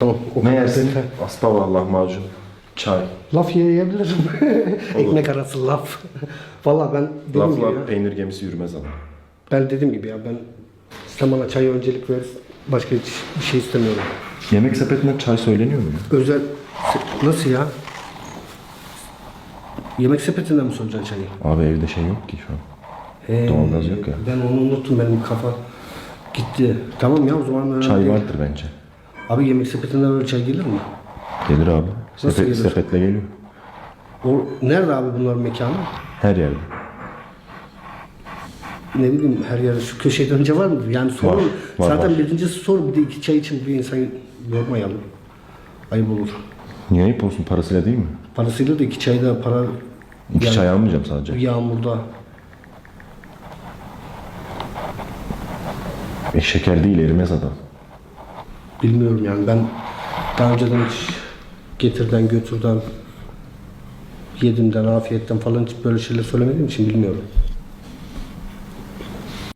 Tamam. o Ne kadar yersin? yeter. Aspava lahmacun. Çay. Laf yiyebilirim. Ekmek arası laf. Valla ben dediğim gibi ya. Lafla peynir gemisi yürümez ama. Ben dediğim gibi ya ben sen bana çaya öncelik ver. Başka hiç bir şey istemiyorum. Yemek sepetinden çay söyleniyor mu ya? Özel nasıl ya? Yemek sepetinden mi soracaksın çayı? Abi evde şey yok ki şu an. He, Doğalgaz yok ya. Ben onu unuttum benim kafa gitti. Tamam ya o zaman önemli Çay değil. vardır bence. Abi yemek sepetinden öyle çay gelir mi? Gelir abi. Nasıl Sepet, gelir? sepetle geliyor. O nerede abi bunların mekanı? Her yerde. Ne bileyim her yerde şu köşeye dönünce var mı? Yani sorun. Var, var, Zaten var. birincisi sor bir de iki çay için bir insanı yormayalım. Ayıp olur. Niye ayıp olsun parasıyla değil mi? Parasıyla da iki çayda para İki Yani- çay almayacağım sadece. yağmurda. E şeker değil erimez adam. Bilmiyorum yani ben daha önceden hiç getirden götürden yedimden afiyetten falan hiç böyle şeyler söylemediğim için bilmiyorum.